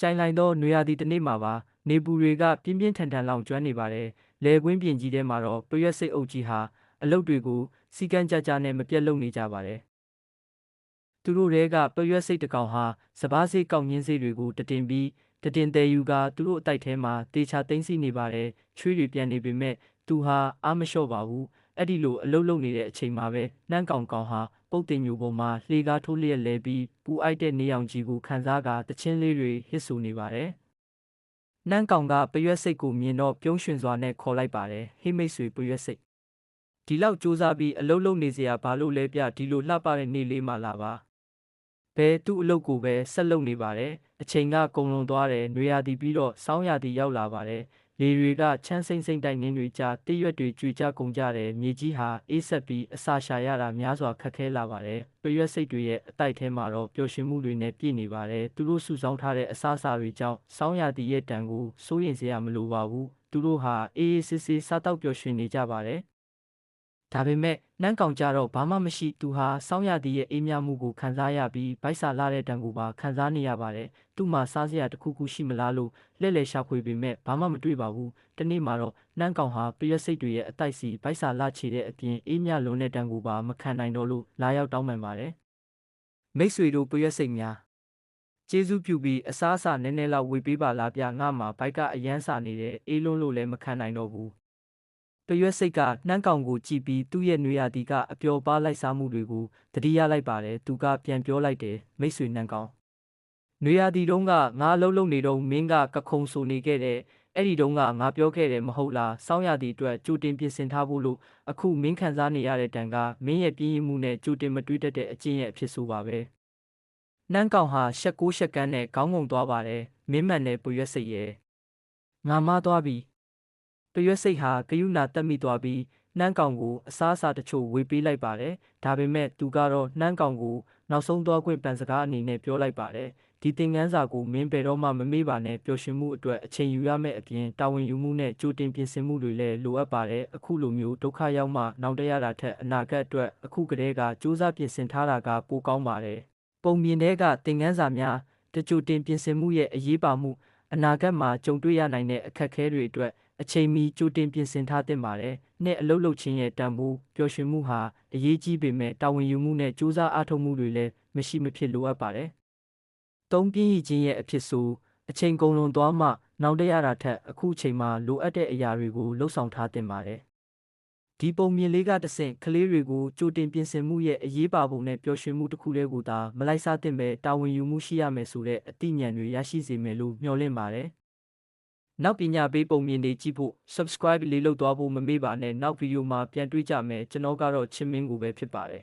ကြိုင်လိုက်သောနွေရာသီတစ်နေ့မှာပါနေပူတွေကပြင်းပြင်းထန်ထန်လောင်ကျွမ်းနေပါတယ်လေကွင်းပြင်ကြီးထဲမှာတော့ပရွက်စိတ်အုပ်ကြီးဟာအလုတ်တွေကိုစီကန်းကြကြနဲ့မပြတ်လုံနေကြပါတယ်သူတို့တွေကပရွက်စိတ်တစ်ကောင်ဟာစပားစိတ်ကောက်ညင်းစိတ်တွေကိုတတင်ပြီးတတင်တဲယူကသူတို့အတိုက်ထဲမှာတေချာသိမ့်စီနေပါတယ်ချွေးတွေပြန်နေပေမဲ့သူဟာအားမလျှော့ပါဘူး အဲ့ဒီလိုအလုတ်လုံနေတဲ့အချိန်မှာပဲနှမ်းကောင်ကောင်ဟာပုတ်တင်ညိုပေါ်မှာလှေကားထိုးလျက်လဲပြီးပူအိုက်တဲ့နေအောင်ကြီးကိုခံစားကတချင်းလေးတွေဟစ်ဆူနေပါတယ်။နှမ်းကောင်ကပရွက်စိတ်ကိုမြင်တော့ပြုံးရွှင်စွာနဲ့ခေါ်လိုက်ပါတယ်ဟိမိတ်ဆွေပရွက်စိတ်ဒီလောက်စူးစမ်းပြီးအလုတ်လုံနေစရာဘာလို့လဲပြဒီလိုလှပတဲ့နေ့လေးမှလာပါ ဘဲသူ့အလုတ်ကိုပဲဆက်လုပ်နေပါတယ်အချိန်ကကုံလွန်သွားတယ်နွေရာသီပြီးတော့စောင်းရာသီရောက်လာပါတယ်လေတွေကချမ်းစိမ့်စိမ့်တိုက်နှင်းတွေကြားတရွက်တွေကြွေကြကုန်ကြတယ်မြေကြီးဟာအေးဆက်ပြီးအစာရှာရတာများစွာခက်ခဲလာပါတယ်ပရွက်စိတ်တွေရဲ့အတိုက်ထဲမှာတော့ပျော်ရွှင်မှုတွေနဲ့ပြည့်နေပါတယ်သူတို့စုဆောင်းထားတဲ့အစာအစာတွေကြောင့်စောင်းရာသီရဲ့တန်ကိုစိုးရင်စရာမလိုပါဘူးသူတို့ဟာအေးအေးဆေးဆေးစားတော့ပျော်ရွှင်နေကြပါတယ် ဒါပေမဲ့နှမ်းကောင်ကြတော့ဘာမှမရှိသူဟာစောင်းရသည်ရဲ့အေးမြမှုကိုခံစားရပြီးဗိုက်စာလာတဲ့တံကိုပါခံစားနေရပါတယ်။သူ့မှာစားစရာတစ်ခုခုရှိမလားလို့လက်လက်ရှာဖွေပေမဲ့ဘာမှမတွေ့ပါဘူး။တနေ့မှာတော့နှမ်းကောင်ဟာပရက်စိတ်တွေရဲ့အတိုက်စီဗိုက်စာလာချေတဲ့အပြင်အေးမြလုံးတဲ့တံကိုပါမခံနိုင်တော့လို့လာရောက်တောင်းပန်ပါတယ်။မိတ်ဆွေတို့ပရက်စိတ်များကျေးဇူးပြုပြီးအစားအစာနည်းနည်းလောက်ဝေပေးပါလားဗျငါမှာဘိုက်ကအရန်စာနေတဲ့အေးလုံးလို့လည်းမခံနိုင်တော့ဘူး ပရွက်စိတ်ကနှမ်းကောင်ကိုကြည့်ပြီးသူ့ရဲ့နွေရာသီကအပျော်ပါလိုက်စားမှုတွေကိုတတိယလိုက်ပါတယ်သူကပြန်ပြောလိုက်တယ်မိတ်ဆွေနှမ်းကောင်နွေရာသီတုန်းကငါအလုံးလုံးနေတော့မင်းကကခုံဆိုနေခဲ့တဲ့အဲ့ဒီတုန်းကငါပြောခဲ့တယ်မဟုတ်လားစောင်းရာသီအတွက်ကြိုတင်ပြင်ဆင်ထားဖို့လို့အခုမင်းခံစားနေရတဲ့တန်ကမင်းရဲ့ပြင်းရမှုနဲ့ကြိုတင်မတွေးတတ်တဲ့အကျင့်ရဲ့အဖြစ်ဆိုပါပဲနှမ်းကောင်ဟာရှက်ကိုးရှက်ကန်းနဲ့ခေါင်းငုံသွားပါတယ်မင်းမှန်တဲ့ပရွက်စိတ်ရဲ့ငါမသွားပြီ ပရွက်စိတ်ဟာဂယုဏတက်မိသွားပြီးနှမ်းကောင်ကိုအစားအစာတချို့ဝေပေးလိုက်ပါတယ်။ဒါပေမဲ့သူကတော့နှမ်းကောင်ကိုနောက်ဆုံးသွားခွင့်ပန်စကားအနေနဲ့ပြောလိုက်ပါတယ်။ဒီသင်ခန်းစာကိုမင်းဘယ်တော့မှမမေ့ပါနဲ့ပျော်ရွှင်မှုအတွက်အချိန်ယူရမယ့်အပြင်တာဝန်ယူမှုနဲ့ကြိုတင်ပြင်ဆင်မှုတွေလည်းလိုအပ်ပါတယ်။အခုလိုမျိုးဒုက္ခရောက်မှနောက်တရတာထက်အနာဂတ်အတွက်အခုကတည်းကစူးစမ်းပြင်ဆင်ထားတာကပိုကောင်းပါတယ်။ပုံမြင်တဲ့ကသင်ခန်းစာများတကြိုတင်ပြင်ဆင်မှုရဲ့အရေးပါမှုအနာဂတ်မှာကြုံတွေ့ရနိုင်တဲ့အခက်အခဲတွေအတွက် အချိန်မီကြိုတင်ပြင်ဆင်ထားသင့်ပါတယ်။နှစ်အလုပ်လုပ်ခြင်းရဲ့တန်ဖိုးပျော်ရွှင်မှုဟာအရေးကြီးပေမဲ့တာဝန်ယူမှုနဲ့ကြိုးစားအားထုတ်မှုတွေလည်းမရှိမဖြစ်လိုအပ်ပါတယ်။သုံးပြင်းရခြင်းရဲ့အဖြစ်ဆိုအချိန်ကုန်လွန်သွားမှနောက်တရတာထက်အခုချိန်မှာလိုအပ်တဲ့အရာတွေကိုလှုပ်ဆောင်ထားသင့်ပါတယ်။ဒီပုံမြင်လေးကတဆင့်ကလေးတွေကိုကြိုတင်ပြင်ဆင်မှုရဲ့အရေးပါပုံနဲ့ပျော်ရွှင်မှုတစ်ခုတည်းကိုသာမလိုက်စားသင့်ပဲတာဝန်ယူမှုရှိရမယ်ဆိုတဲ့အသိဉာဏ်တွေရရှိစေမယ်လို့မျှော်လင့်ပါတယ်။ နောက်ပညာပေးပုံမြင်တွေကြည့်ဖို့ subscribe လေးလုပ်သွားဖို့မမေ့ပါနဲ့နောက်ဗီဒီယိုမှာပြန်တွေ့ကြမယ်ကျွန်တော်ကတော့ချင်းမင်းကိုပဲဖြစ်ပါတယ်